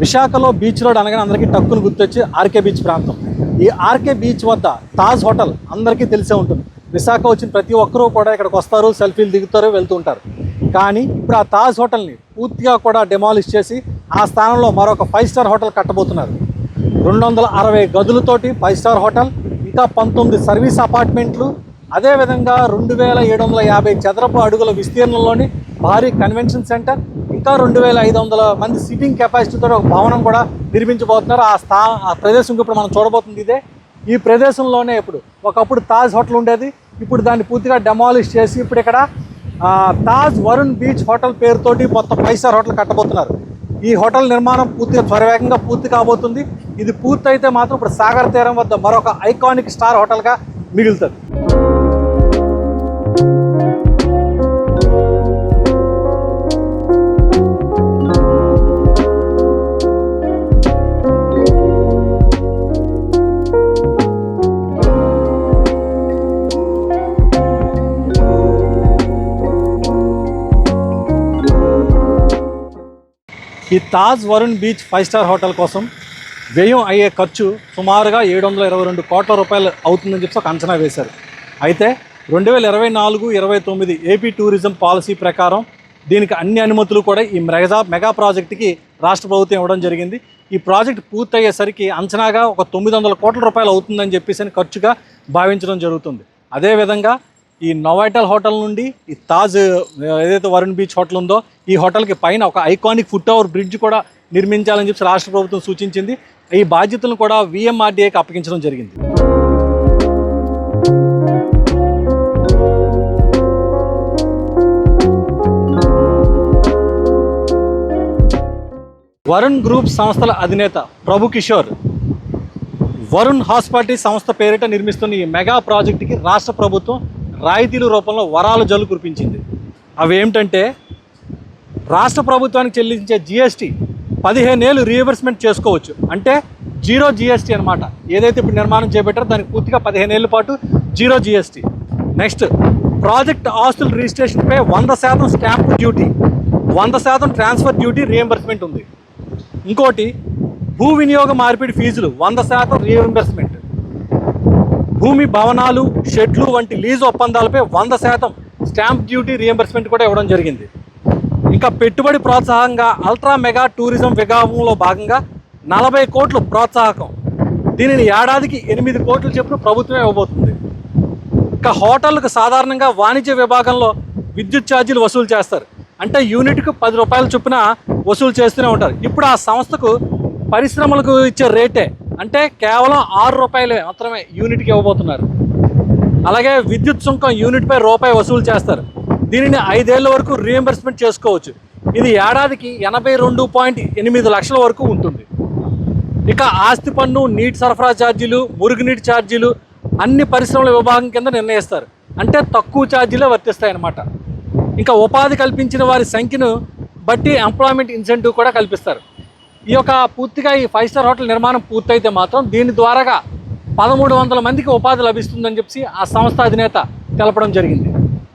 విశాఖలో beach road అనగానే అందరికీ టక్కును గుర్తొచ్చి ఆర్కే బీచ్ ప్రాంతం. ఈ ఆర్కే బీచ్ వద్ద తాజ్ హోటల్ అందరికీ తెలిసే ఉంటుంది. విశాఖ వచ్చిన ప్రతి ఒక్కరూ కూడా ఇక్కడికి వస్తారు సెల్ఫీలు దిగుతారు వెళ్తూ ఉంటారు. కానీ ఇప్పుడు ఆ తాజ్ హోటల్ని పూర్తిగా కూడా డెమాలిష్ చేసి ఆ స్థానంలో మరొక ఫైవ్ స్టార్ హోటల్ కట్టబోతున్నారు. రెండు వందల అరవై గదులతోటి ఫైవ్ స్టార్ హోటల్ ఇంకా పంతొమ్మిది సర్వీస్ అపార్ట్మెంట్లు అదేవిధంగా రెండు వేల ఏడు వందల యాభై చదరపు అడుగుల విస్తీర్ణంలోని భారీ కన్వెన్షన్ సెంటర్ ఇంకా రెండు వేల ఐదు వందల మంది సిట్టింగ్ కెపాసిటీతో ఒక భవనం కూడా నిర్మించబోతున్నారు. ఆ స్థా ఆ ప్రదేశం ఇప్పుడు మనం చూడబోతుంది ఇదే. ఈ ప్రదేశంలోనే ఇప్పుడు ఒకప్పుడు తాజ్ హోటల్ ఉండేది. ఇప్పుడు దాన్ని పూర్తిగా డెమాలిష్ చేసి ఇప్పుడు ఇక్కడ తాజ్ వరుణ్ బీచ్ హోటల్ పేరుతోటి మొత్తం ఫైవ్ స్టార్ హోటల్ కట్టబోతున్నారు. ఈ హోటల్ నిర్మాణం పూర్తిగా త్వరవేగంగా పూర్తి కాబోతుంది. ఇది పూర్తయితే మాత్రం ఇప్పుడు సాగర్ తీరం వద్ద మరొక ఐకానిక్ స్టార్ హోటల్గా మిగులుతుంది. ఈ Taj Varun Beach five star hotel కోసం వ్యయం అయ్యే ఖర్చు సుమారుగా ఏడు వందల ఇరవై రెండు కోట్ల రూపాయలు అవుతుందని చెప్పి ఒక అంచనా వేశారు. అయితే రెండు వేల ఇరవై నాలుగు ఇరవై తొమ్మిది ఏపీ టూరిజం పాలసీ ప్రకారం దీనికి అన్ని అనుమతులు కూడా ఈ మెగా మెగా ప్రాజెక్టుకి రాష్ట్ర ప్రభుత్వం ఇవ్వడం జరిగింది. ఈ ప్రాజెక్ట్ పూర్తయ్యేసరికి అంచనాగా ఒక తొమ్మిది వందల కోట్ల రూపాయలు అవుతుందని చెప్పేసి అని ఖర్చుగా భావించడం జరుగుతుంది. అదేవిధంగా ఈ నోవాటల్ హోటల్ నుండి ఈ తాజ్ ఏదైతే వరుణ్ బీచ్ హోటల్ ఉందో ఈ హోటల్కి పైన ఒక ఐకానిక్ ఫుట్ ఓవర్ బ్రిడ్జ్ కూడా నిర్మించాలని చెప్పి రాష్ట్ర ప్రభుత్వం సూచించింది. ఈ బాధ్యతలను కూడా విఎంఆర్డీఏకి అప్పగించడం జరిగింది. వరుణ్ గ్రూప్ సంస్థల అధినేత ప్రభు కిషోర్ వరుణ్ హాస్పిటల్ సంస్థ పేరిట నిర్మిస్తున్న ఈ మెగా ప్రాజెక్టుకి రాష్ట్ర ప్రభుత్వం రాయితీల రూపంలో వరాల జల్లు కురిపించింది. అవి ఏమిటంటే రాష్ట్ర ప్రభుత్వానికి చెల్లించే జిఎస్టీ పదిహేనేళ్ళు రీఎంబర్స్మెంట్ చేసుకోవచ్చు. అంటే జీరో జిఎస్టీ అనమాట ఏదైతే ఇప్పుడు నిర్మాణం చేపట్టారో దానికి పూర్తిగా పదిహేనేళ్ళ పాటు జీరో జిఎస్టీ నెక్స్ట్ ప్రాజెక్ట్ ఆస్తుల రిజిస్ట్రేషన్పై వంద శాతం స్టాంప్ డ్యూటీ. వంద శాతం ట్రాన్స్ఫర్ డ్యూటీ రీఎంబర్స్మెంట్ ఉంది. ఇంకోటి భూ వినియోగ మార్పిడి ఫీజులు వంద శాతం రీఎంబర్స్మెంట్ భూమి భవనాలు షెడ్లు వంటి లీజు ఒప్పందాలపై వంద శాతం స్టాంప్ డ్యూటీ రియంబర్స్మెంట్ కూడా ఇవ్వడం జరిగింది. ఇంకా పెట్టుబడి ప్రోత్సాహంగా అల్ట్రా మెగా టూరిజం విభాగంలో భాగంగా నలభై కోట్లు ప్రోత్సాహకం. దీనిని ఏడాదికి ఎనిమిది కోట్లు చెప్పున ప్రభుత్వమే ఇవ్వబోతుంది. ఇంకా హోటళ్ళకు సాధారణంగా వాణిజ్య విభాగంలో విద్యుత్ ఛార్జీలు వసూలు చేస్తారు. అంటే యూనిట్కు పది రూపాయల చొప్పున వసూలు చేస్తూనే ఉంటారు. ఇప్పుడు ఆ సంస్థకు పరిశ్రమలకు ఇచ్చే రేటే అంటే కేవలం ఆరు రూపాయలే మాత్రమే యూనిట్కి ఇవ్వబోతున్నారు. అలాగే విద్యుత్ సుంకం యూనిట్పై రూపాయి వసూలు చేస్తారు. దీనిని ఐదేళ్ళ వరకు రీఎంబర్స్మెంట్ చేసుకోవచ్చు. ఇది ఏడాదికి ఎనభై రెండు పాయింట్ ఎనిమిది లక్షల వరకు ఉంటుంది. ఇక ఆస్తి పన్ను నీటి సరఫరా ఛార్జీలు మురుగునీటి ఛార్జీలు అన్ని పరిశ్రమల విభాగం కింద నిర్ణయిస్తారు. అంటే తక్కువ ఛార్జీలే వర్తిస్తాయన్నమాట. ఇంకా ఉపాధి కల్పించిన వారి సంఖ్యను బట్టి ఎంప్లాయ్మెంట్ ఇన్సెంటివ్ కూడా కల్పిస్తారు. ఈ యొక్క పూర్తిగా ఈ ఫైవ్ స్టార్ హోటల్ నిర్మాణం పూర్తయితే మాత్రం దీని ద్వారాగా పదమూడు వందల మందికి ఉపాధి లభిస్తుందని చెప్పి ఆ సంస్థ అధినేత తెలపడం జరిగింది.